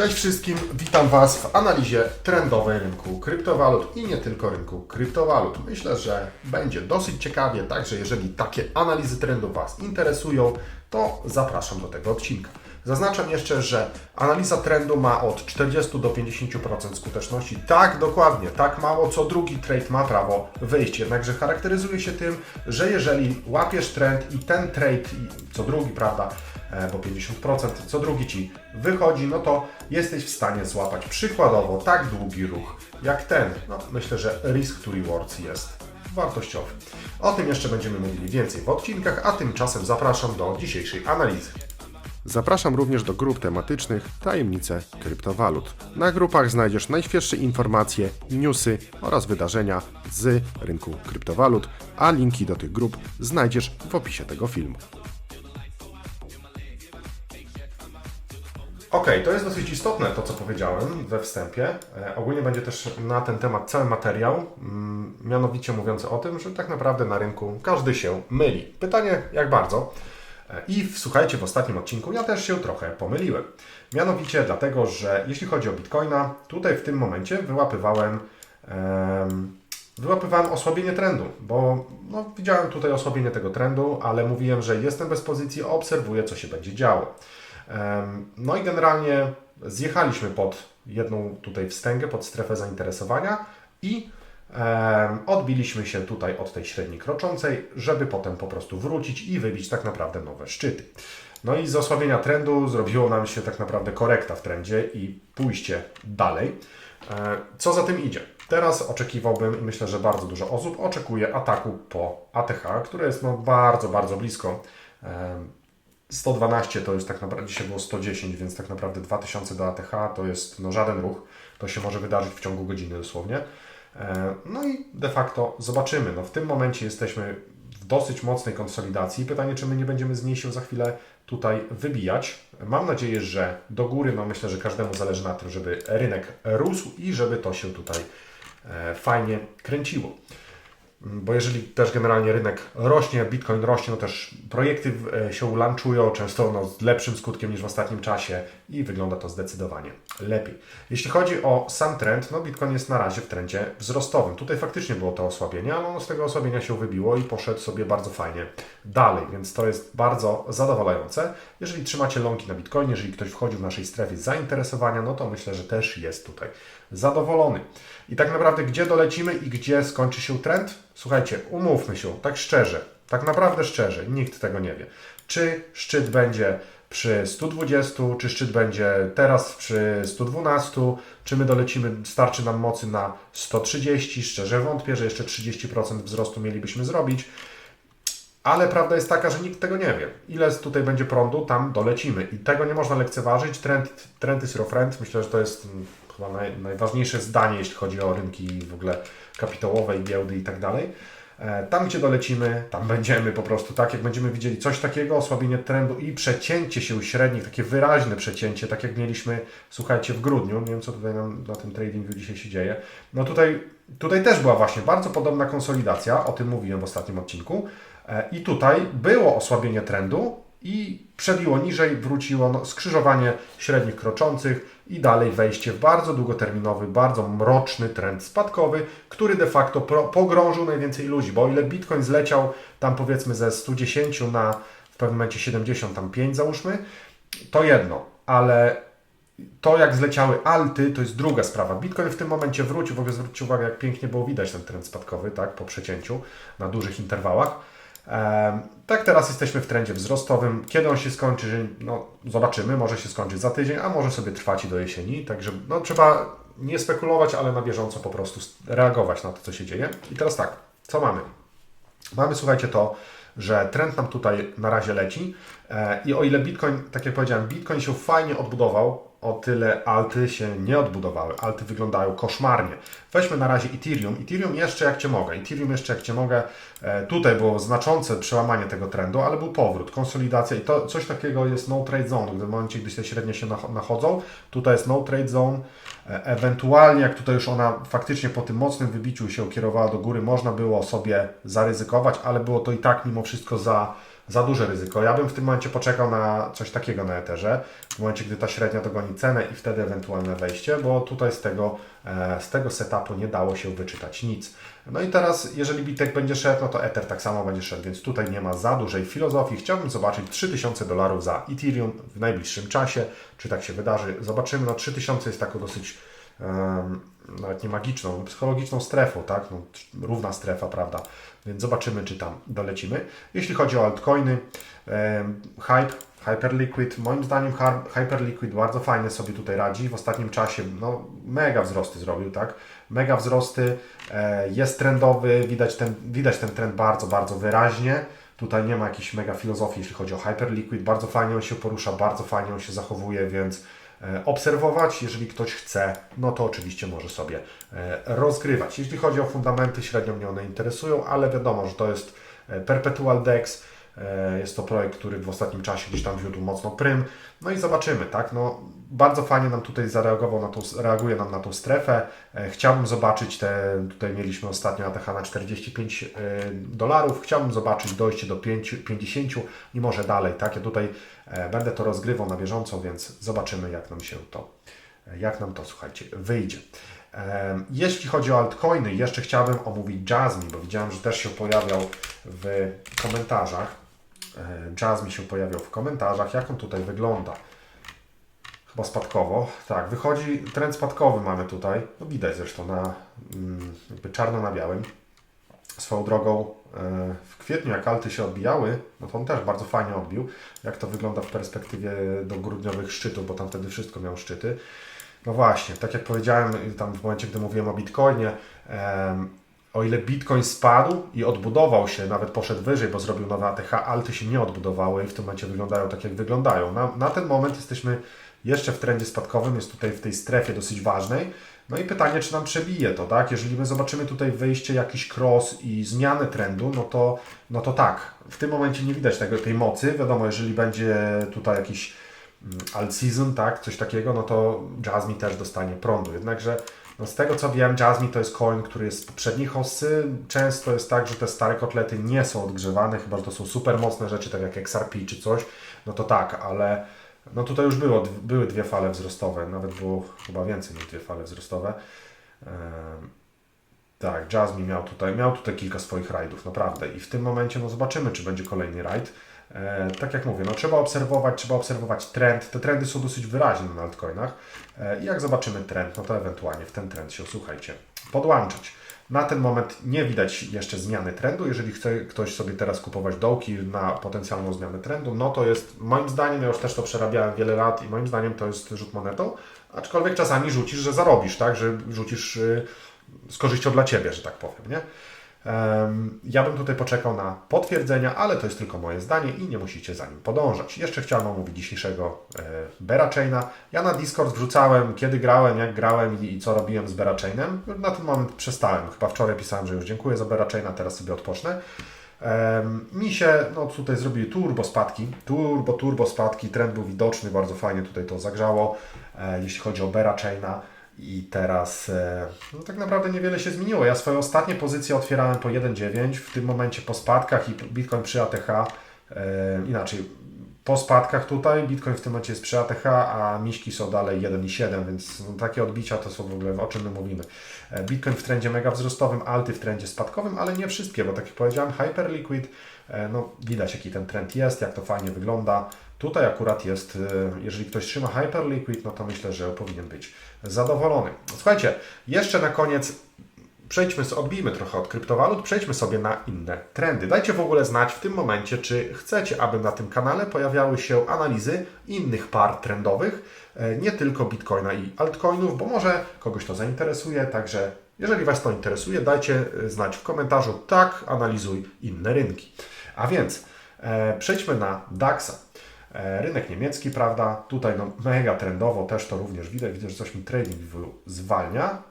Cześć wszystkim, witam Was w analizie trendowej rynku kryptowalut i nie tylko rynku kryptowalut. Myślę, że będzie dosyć ciekawie, także jeżeli takie analizy trendu Was interesują, to zapraszam do tego odcinka. Zaznaczam jeszcze, że analiza trendu ma od 40 do 50% skuteczności. Tak, dokładnie, tak mało co drugi trade ma prawo wyjść. Jednakże charakteryzuje się tym, że jeżeli łapiesz trend i ten trade, co drugi, prawda, bo 50% co drugi ci wychodzi, no to jesteś w stanie złapać przykładowo tak długi ruch jak ten. No, myślę, że risk to rewards jest wartościowy. O tym jeszcze będziemy mówili więcej w odcinkach, a tymczasem zapraszam do dzisiejszej analizy. Zapraszam również do grup tematycznych Tajemnice kryptowalut. Na grupach znajdziesz najświeższe informacje, newsy oraz wydarzenia z rynku kryptowalut, a linki do tych grup znajdziesz w opisie tego filmu. Okej, to jest dosyć istotne to, co powiedziałem we wstępie. E, ogólnie będzie też na ten temat cały materiał, mm, mianowicie mówiący o tym, że tak naprawdę na rynku każdy się myli. Pytanie, jak bardzo? E, I w, słuchajcie, w ostatnim odcinku ja też się trochę pomyliłem. Mianowicie dlatego, że jeśli chodzi o Bitcoina, tutaj w tym momencie wyłapywałem, em, wyłapywałem osłabienie trendu, bo no, widziałem tutaj osłabienie tego trendu, ale mówiłem, że jestem bez pozycji, obserwuję, co się będzie działo. No i generalnie zjechaliśmy pod jedną tutaj wstęgę, pod strefę zainteresowania i odbiliśmy się tutaj od tej średniej kroczącej, żeby potem po prostu wrócić i wybić tak naprawdę nowe szczyty. No i z osłabienia trendu zrobiło nam się tak naprawdę korekta w trendzie i pójście dalej. E, Co za tym idzie? Teraz oczekiwałbym i myślę, że bardzo dużo osób oczekuje ataku po ATH, które jest no bardzo, bardzo blisko. Em, 112 to jest tak naprawdę, dzisiaj było 110, więc tak naprawdę 2000 do ATH to jest no, żaden ruch. To się może wydarzyć w ciągu godziny dosłownie. E, No i de facto zobaczymy. No, w tym momencie jesteśmy w dosyć mocnej konsolidacji. Pytanie, czy my nie będziemy z niej się za chwilę tutaj wybijać. Mam nadzieję, że do góry, no myślę, że każdemu zależy na tym, żeby rynek rósł i żeby to się tutaj e, fajnie kręciło. Bo jeżeli też generalnie rynek rośnie, Bitcoin rośnie, no też projekty e, się launchują, często no, z lepszym skutkiem niż w ostatnim czasie i wygląda to zdecydowanie lepiej. Jeśli chodzi o sam trend, no Bitcoin jest na razie w trendzie wzrostowym. Tutaj faktycznie było to osłabienie, ale ono z tego osłabienia się wybiło i poszedł sobie bardzo fajnie dalej, więc to jest bardzo zadowalające. Jeżeli trzymacie longi na Bitcoinie, jeżeli ktoś wchodzi w naszej strefie zainteresowania, no to myślę, że też jest tutaj zadowolony. I tak naprawdę gdzie dolecimy i gdzie skończy się trend? Słuchajcie, umówmy się, tak szczerze, tak naprawdę szczerze, nikt tego nie wie. Czy szczyt będzie przy 120, czy szczyt będzie teraz przy 112, czy my dolecimy, starczy nam mocy na 130, szczerze wątpię, że jeszcze 30% wzrostu mielibyśmy zrobić. Ale prawda jest taka, że nikt tego nie wie. Ile tutaj będzie prądu, tam dolecimy. I tego nie można lekceważyć. Trend, trend is your friend. Myślę, że to jest mm, chyba naj, najważniejsze zdanie, jeśli chodzi o rynki w ogóle kapitałowe i giełdy i tak dalej. E, Tam, gdzie dolecimy, tam będziemy po prostu, tak jak będziemy widzieli coś takiego, osłabienie trendu i przecięcie się średnich, takie wyraźne przecięcie, tak jak mieliśmy, słuchajcie, w grudniu, nie wiem co tutaj nam na tym tradingu dzisiaj się dzieje, no tutaj, tutaj też była właśnie bardzo podobna konsolidacja, o tym mówiłem w ostatnim odcinku i tutaj było osłabienie trendu i przebiło niżej, wróciło no, skrzyżowanie średnich kroczących i dalej wejście w bardzo długoterminowy, bardzo mroczny trend spadkowy, który de facto pogrążył najwięcej ludzi, bo o ile Bitcoin zleciał tam powiedzmy ze 110 na w pewnym momencie 75 załóżmy, to jedno, ale to jak zleciały alty, to jest druga sprawa. Bitcoin w tym momencie wrócił, w ogóle zwróćcie uwagę, jak pięknie było widać ten trend spadkowy, tak, po przecięciu na dużych interwałach. Tak, teraz jesteśmy w trendzie wzrostowym. Kiedy on się skończy, no, zobaczymy. Może się skończyć za tydzień, a może sobie trwać i do jesieni. Także no, trzeba nie spekulować, ale na bieżąco po prostu reagować na to, co się dzieje. I teraz tak, co mamy? Mamy, słuchajcie, to, że trend nam tutaj na razie leci e, i o ile Bitcoin, tak jak powiedziałem, Bitcoin się fajnie odbudował, o tyle alty się nie odbudowały. Alty wyglądają koszmarnie. Weźmy na razie Ethereum. Ethereum jeszcze jak Cię mogę. Ethereum jeszcze jak Cię mogę. E, Tutaj było znaczące przełamanie tego trendu, ale był powrót, konsolidacja i to coś takiego jest no trade zone. Gdy w momencie, gdy te średnie się nach- nachodzą, tutaj jest no trade zone. E, Ewentualnie, jak tutaj już ona faktycznie po tym mocnym wybiciu się kierowała do góry, można było sobie zaryzykować, ale było to i tak mimo wszystko za za duże ryzyko. Ja bym w tym momencie poczekał na coś takiego na Etherze, w momencie, gdy ta średnia dogoni cenę i wtedy ewentualne wejście, bo tutaj z tego, e, z tego setupu nie dało się wyczytać nic. No i teraz, jeżeli Bitek będzie szedł, no to Ether tak samo będzie szedł, więc tutaj nie ma za dużej filozofii. Chciałbym zobaczyć 3000 dolarów za Ethereum w najbliższym czasie, czy tak się wydarzy. Zobaczymy, no 3000 jest taką dosyć nawet nie magiczną, psychologiczną strefą, tak? No, równa strefa, prawda? Więc zobaczymy, czy tam dolecimy. Jeśli chodzi o altcoiny, Hype, Hyperliquid, moim zdaniem Hyperliquid bardzo fajnie sobie tutaj radzi. W ostatnim czasie no, mega wzrosty zrobił, tak? Mega wzrosty, e, jest trendowy, widać ten, widać ten trend bardzo, bardzo wyraźnie. Tutaj nie ma jakiejś mega filozofii, jeśli chodzi o Hyperliquid. Bardzo fajnie on się porusza, bardzo fajnie on się zachowuje, więc obserwować. Jeżeli ktoś chce, no to oczywiście może sobie e, rozgrywać. Jeśli chodzi o fundamenty, średnio mnie one interesują, ale wiadomo, że to jest e, Perpetual Dex. E, Jest to projekt, który w ostatnim czasie gdzieś tam wiódł mocno prym. No i zobaczymy, tak? No, bardzo fajnie nam tutaj zareagował na tą, reaguje nam na tą strefę. E, Chciałbym zobaczyć te, tutaj mieliśmy ostatnio ATH na 45 e, dolarów. Chciałbym zobaczyć dojście do 5, 50 i może dalej, tak? Ja tutaj będę to rozgrywał na bieżąco, więc zobaczymy jak nam się to, jak nam to, słuchajcie, wyjdzie. Jeśli chodzi o altcoiny, jeszcze chciałbym omówić Jasmine, bo widziałem, że też się pojawiał w komentarzach. E, Jasmine się pojawiał w komentarzach, jak on tutaj wygląda. Chyba spadkowo. Tak, wychodzi trend spadkowy mamy tutaj. No widać zresztą na mm, jakby czarno na białym. Swoją drogą e, w kwietniu jak alty się odbijały, no to on też bardzo fajnie odbił. Jak to wygląda w perspektywie do grudniowych szczytów, bo tam wtedy wszystko miało szczyty. No właśnie, tak jak powiedziałem tam w momencie, gdy mówiłem o Bitcoinie, o ile Bitcoin spadł i odbudował się, nawet poszedł wyżej, bo zrobił nowe ATH, alty się nie odbudowały i w tym momencie wyglądają tak, jak wyglądają. Na, na ten moment jesteśmy jeszcze w trendzie spadkowym, jest tutaj w tej strefie dosyć ważnej. No i pytanie, czy nam przebije to, tak? Jeżeli my zobaczymy tutaj wyjście, jakiś cross i zmianę trendu, no to, no to tak. W tym momencie nie widać tego, tej mocy. Wiadomo, jeżeli będzie tutaj jakiś mm, alt season, tak, coś takiego, no to Jasmine też dostanie prądu. Jednakże no z tego co wiem, Jasmine to jest coin, który jest z poprzedniej hossy. Często jest tak, że te stare kotlety nie są odgrzewane, chyba że to są super mocne rzeczy, tak jak XRP czy coś, no to tak, ale no tutaj już było, były dwie fale wzrostowe, nawet było chyba więcej niż dwie fale wzrostowe. Tak, Jasmine miał tutaj, miał tutaj kilka swoich rajdów, naprawdę. I w tym momencie no zobaczymy, czy będzie kolejny rajd. E, tak jak mówię, no trzeba obserwować, trzeba obserwować trend. Te trendy są dosyć wyraźne na altcoinach. E, jak zobaczymy trend, no to ewentualnie w ten trend się, słuchajcie, podłączyć. Na ten moment nie widać jeszcze zmiany trendu. Jeżeli chce ktoś sobie teraz kupować dołki na potencjalną zmianę trendu, no to jest, moim zdaniem, ja już też to przerabiałem wiele lat i moim zdaniem to jest rzut monetą, aczkolwiek czasami rzucisz, że zarobisz, tak, że rzucisz y, z korzyścią dla Ciebie, że tak powiem, nie? Ja bym tutaj poczekał na potwierdzenia, ale to jest tylko moje zdanie i nie musicie za nim podążać. Jeszcze chciałem omówić dzisiejszego e, Bear Chaina. Ja na Discord wrzucałem, kiedy grałem, jak grałem i, co robiłem z Bear Chainem. Na ten moment przestałem. Chyba wczoraj pisałem, że już dziękuję za Bear Chaina, teraz sobie odpocznę. Mi się, no tutaj zrobili turbo spadki, turbo, turbo spadki, trend był widoczny, bardzo fajnie tutaj to zagrzało, e, jeśli chodzi o Bear Chaina. I teraz e, no tak naprawdę niewiele się zmieniło. Ja swoje ostatnie pozycje otwierałem po 1,9. W tym momencie po spadkach i Bitcoin przy ATH, e, inaczej, po spadkach tutaj, Bitcoin w tym momencie jest przy ATH, a miśki są dalej 1,7, więc no, takie odbicia to są w ogóle, o czym my mówimy. E, Bitcoin w trendzie mega wzrostowym, alty w trendzie spadkowym, ale nie wszystkie, bo tak jak powiedziałem, Hyperliquid, e, no widać jaki ten trend jest, jak to fajnie wygląda. Tutaj akurat jest, e, jeżeli ktoś trzyma Hyperliquid, no to myślę, że powinien być zadowolony. Słuchajcie, jeszcze na koniec przejdźmy, odbijmy trochę od kryptowalut, przejdźmy sobie na inne trendy. Dajcie w ogóle znać w tym momencie, czy chcecie, aby na tym kanale pojawiały się analizy innych par trendowych, e, nie tylko Bitcoina i altcoinów, bo może kogoś to zainteresuje, także jeżeli Was to interesuje, dajcie e, znać w komentarzu, tak, analizuj inne rynki. A więc e, przejdźmy na DAX-a. E, Rynek niemiecki, prawda? Tutaj no, mega trendowo też to również widać. Widzę, że coś mi trading zwalnia.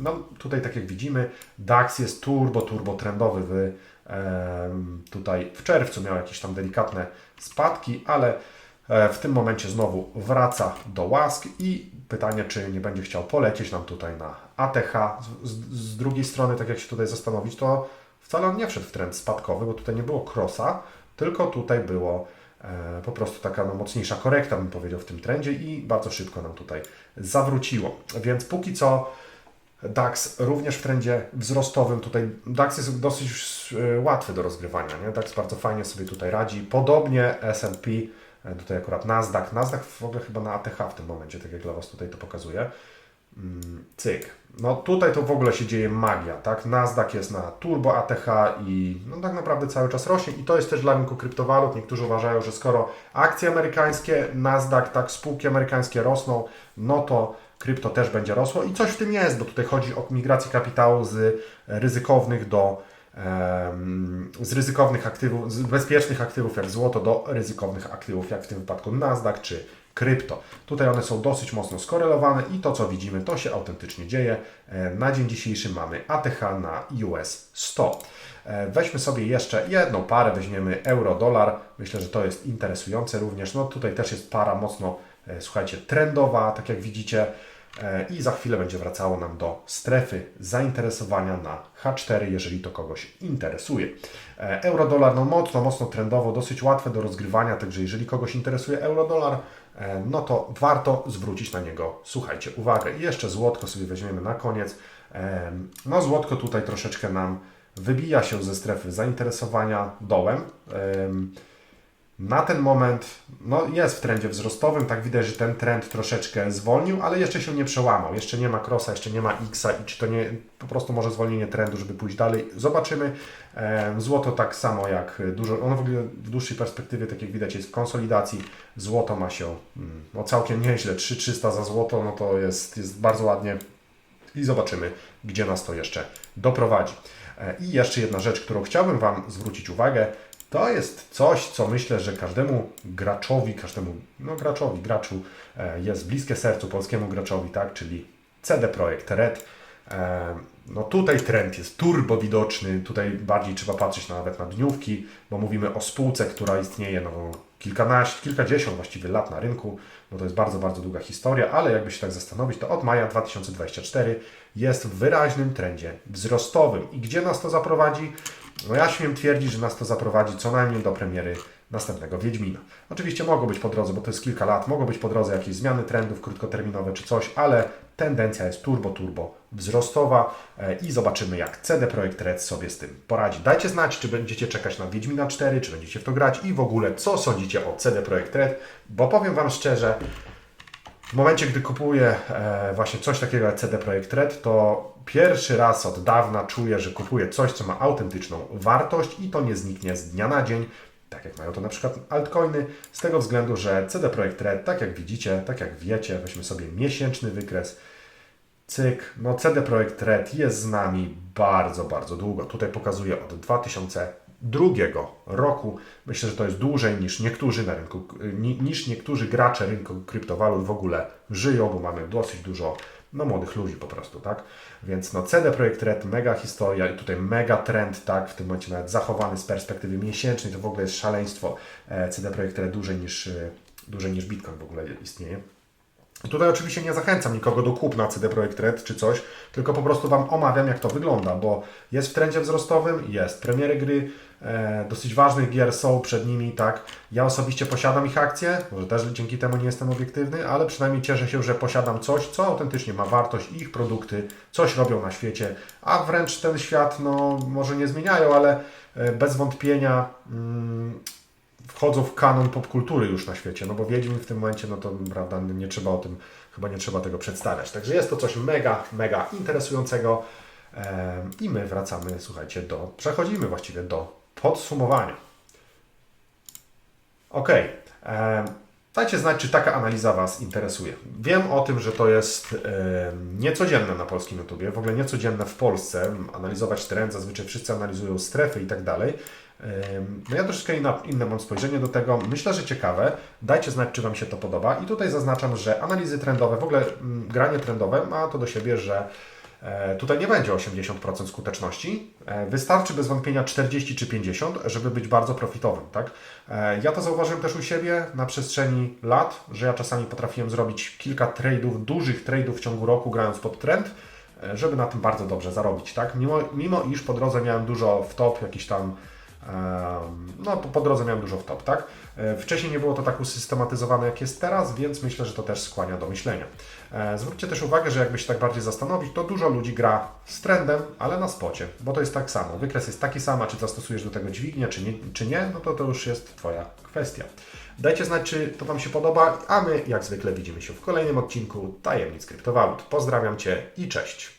No tutaj tak jak widzimy, DAX jest turbo, turbo trendowy. W, em, tutaj w czerwcu miał jakieś tam delikatne spadki, ale e, w tym momencie znowu wraca do łask i pytanie, czy nie będzie chciał polecieć nam tutaj na ATH. Z, z, drugiej strony, tak jak się tutaj zastanowić, to wcale on nie wszedł w trend spadkowy, bo tutaj nie było crossa, tylko tutaj było po prostu taka no, mocniejsza korekta, bym powiedział, w tym trendzie i bardzo szybko nam tutaj zawróciło. Więc póki co DAX również w trendzie wzrostowym. Tutaj DAX jest dosyć e, łatwy do rozgrywania. Nie? DAX bardzo fajnie sobie tutaj radzi. Podobnie S&P, e, tutaj akurat Nasdaq. Nasdaq w ogóle chyba na ATH w tym momencie, tak jak dla Was tutaj to pokazuje. Mm, Cyk. No tutaj to w ogóle się dzieje magia, tak? Nasdaq jest na turbo ATH i no tak naprawdę cały czas rośnie i to jest też dla rynku kryptowalut. Niektórzy uważają, że skoro akcje amerykańskie, Nasdaq, tak, spółki amerykańskie rosną, no to krypto też będzie rosło i coś w tym jest, bo tutaj chodzi o migrację kapitału z ryzykownych do z ryzykownych aktywów, z bezpiecznych aktywów jak złoto do ryzykownych aktywów, jak w tym wypadku Nasdaq czy krypto. Tutaj one są dosyć mocno skorelowane i to, co widzimy, to się autentycznie dzieje. E, Na dzień dzisiejszy mamy ATH na US 100. E, Weźmy sobie jeszcze jedną parę, weźmiemy euro-dolar. Myślę, że to jest interesujące również. No tutaj też jest para mocno, e, słuchajcie, trendowa, tak jak widzicie. I za chwilę będzie wracało nam do strefy zainteresowania na H4, jeżeli to kogoś interesuje. Euro-dolar no mocno, mocno trendowo, dosyć łatwe do rozgrywania, także jeżeli kogoś interesuje euro-dolar, no to warto zwrócić na niego, słuchajcie, uwagę. I jeszcze złotko sobie weźmiemy na koniec. E, No złotko tutaj troszeczkę nam wybija się ze strefy zainteresowania dołem. Na ten moment no, jest w trendzie wzrostowym, tak widać, że ten trend troszeczkę zwolnił, ale jeszcze się nie przełamał. Jeszcze nie ma crossa, jeszcze nie ma X-a i czy to nie po prostu może zwolnienie trendu, żeby pójść dalej. Zobaczymy. Złoto tak samo jak dużo, ono w ogóle w dłuższej perspektywie, tak jak widać, jest w konsolidacji. Złoto ma się mm, no, całkiem nieźle, 3300 za złoto, no to jest, jest bardzo ładnie i zobaczymy, gdzie nas to jeszcze doprowadzi. E, I jeszcze jedna rzecz, którą chciałbym Wam zwrócić uwagę, to jest coś, co myślę, że każdemu graczowi, każdemu no, graczowi, graczu e, jest bliskie sercu polskiemu graczowi, tak, czyli CD Projekt Red. E, No tutaj trend jest turbo widoczny, tutaj bardziej trzeba patrzeć nawet na dniówki, bo mówimy o spółce, która istnieje no, kilkanaście, kilkadziesiąt właściwie lat na rynku, no to jest bardzo, bardzo długa historia, ale jakby się tak zastanowić, to od maja 2024 jest w wyraźnym trendzie wzrostowym. I gdzie nas to zaprowadzi? No ja śmiem twierdzić, że nas to zaprowadzi co najmniej do premiery następnego Wiedźmina. Oczywiście mogą być po drodze, bo to jest kilka lat, mogą być po drodze jakieś zmiany trendów krótkoterminowe czy coś, ale tendencja jest turbo, turbo wzrostowa e, i zobaczymy jak CD Projekt Red sobie z tym poradzi. Dajcie znać, czy będziecie czekać na Wiedźmina 4, czy będziecie w to grać i w ogóle co sądzicie o CD Projekt Red, bo powiem Wam szczerze, w momencie, gdy kupuję e, właśnie coś takiego jak CD Projekt Red, to pierwszy raz od dawna czuję, że kupuję coś, co ma autentyczną wartość i to nie zniknie z dnia na dzień, tak jak mają to na przykład altcoiny, z tego względu, że CD Projekt Red, tak jak widzicie, tak jak wiecie, weźmy sobie miesięczny wykres, cyk, no CD Projekt Red jest z nami bardzo, bardzo długo. Tutaj pokazuję od 2002 roku. Myślę, że to jest dłużej niż niektórzy na rynku, ni- niż niektórzy gracze rynku kryptowalut w ogóle żyją, bo mamy dosyć dużo no, młodych ludzi po prostu, tak? Więc no CD Projekt Red, mega historia i tutaj mega trend, tak? W tym momencie nawet zachowany z perspektywy miesięcznej, to w ogóle jest szaleństwo. E, CD Projekt Red dłużej niż, e, dłużej niż Bitcoin w ogóle istnieje. Tutaj oczywiście nie zachęcam nikogo do kupna CD Projekt Red czy coś, tylko po prostu Wam omawiam, jak to wygląda, bo jest w trendzie wzrostowym, jest premiery gry, e, dosyć ważnych gier są przed nimi, tak. Ja osobiście posiadam ich akcje, może też dzięki temu nie jestem obiektywny, ale przynajmniej cieszę się, że posiadam coś, co autentycznie ma wartość ich produkty coś robią na świecie, a wręcz ten świat, no może nie zmieniają, ale e, bez wątpienia mm, wchodzą w kanon popkultury już na świecie, no bo Wiedźmin w tym momencie, no to prawda, nie trzeba o tym, chyba nie trzeba tego przedstawiać. Także jest to coś mega, mega interesującego i my wracamy, słuchajcie, do, przechodzimy właściwie do podsumowania. Ok, dajcie znać, czy taka analiza Was interesuje. Wiem o tym, że to jest em, niecodzienne na polskim YouTubie, w ogóle niecodzienne w Polsce, analizować trend, zazwyczaj wszyscy analizują strefy i tak dalej. No ja troszeczkę inna, inne mam spojrzenie do tego. Myślę, że ciekawe. Dajcie znać, czy Wam się to podoba. I tutaj zaznaczam, że analizy trendowe, w ogóle mm, granie trendowe ma to do siebie, że tutaj nie będzie 80% skuteczności. E, wystarczy bez wątpienia 40 czy 50, żeby być bardzo profitowym. Tak? E, ja to zauważyłem też u siebie na przestrzeni lat, że ja czasami potrafiłem zrobić kilka tradeów, dużych tradeów w ciągu roku, grając pod trend e, żeby na tym bardzo dobrze zarobić, tak? Mimo, mimo iż po drodze miałem dużo w top, jakichś tam No, po, po drodze miałem dużo w top, tak? E, Wcześniej nie było to tak usystematyzowane, jak jest teraz, więc myślę, że to też skłania do myślenia. E, Zwróćcie też uwagę, że jakby się tak bardziej zastanowić, to dużo ludzi gra z trendem, ale na spocie, bo to jest tak samo. Wykres jest taki sam, czy zastosujesz do tego dźwignię, czy nie, czy nie no to to już jest Twoja kwestia. Dajcie znać, czy to Wam się podoba, a my jak zwykle widzimy się w kolejnym odcinku Tajemnic Kryptowalut. Pozdrawiam Cię i cześć!